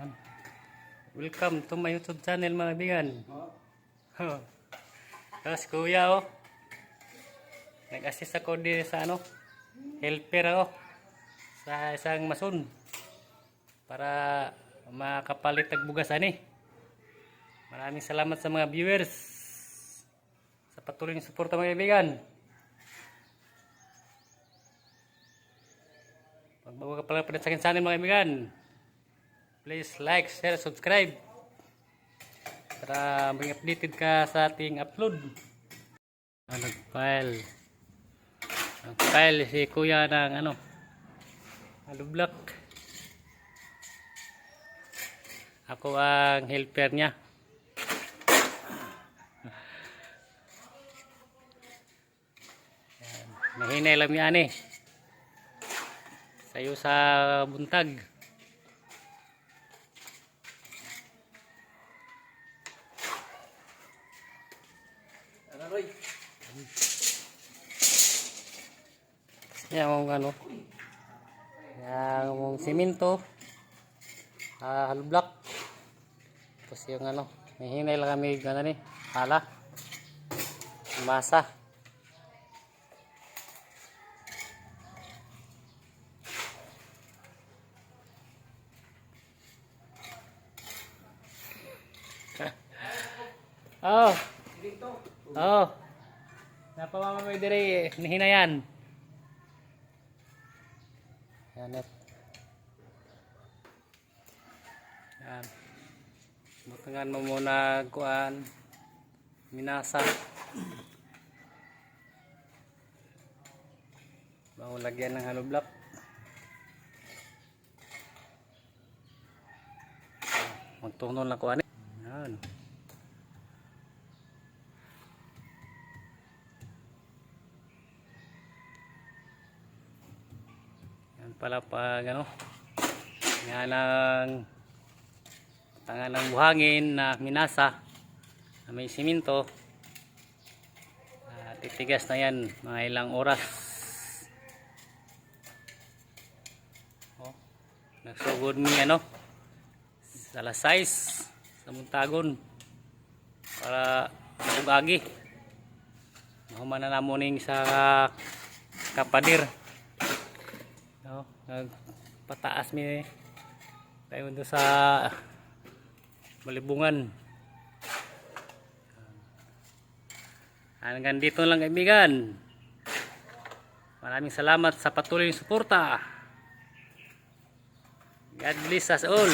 Yan. Welcome to my YouTube channel mga kaibigan. Oh. Tapos kuya oh. Nag-assist ako din sa ano. Helper ako. Sa isang mason. Para makapalit ang bugas ani. Maraming salamat sa mga viewers. Sa patuloy ng suporta mga kaibigan. Pag bago ka pala pa sa akin channel mga kaibigan. Please like, share, subscribe. Para maging updated ka sa ating upload. Ah, nag-file. Nag-file si kuya ng ano. Halo block. Ako ang helper niya. Mahinay lang yan eh. Sayo sa buntag. Yan ang ano. Yan ang simento. Ah, hollow block. Tapos yung ano, may hinay lang kami gana ni, hala. Masa. Oh. Oh. Napamamamay dire, hinayan. Yan et. Yan. Butangan mo muna kuan. Minasa. Bago lagyan ng hollow block. Magtunon lang kuan. Yan. Yan pala pag ano. Yan ang tangan ng buhangin na minasa na may siminto. Ah, titigas na yan mga ilang oras. Oh, nagsugod mi ano sa alas 6 sa Muntagon para agi Mahuman na namuning sa kapadir. No, nagpataas mi tayo doon sa malibungan. Hanggang dito lang kaibigan. Maraming salamat sa patuloy ng suporta. God bless us all.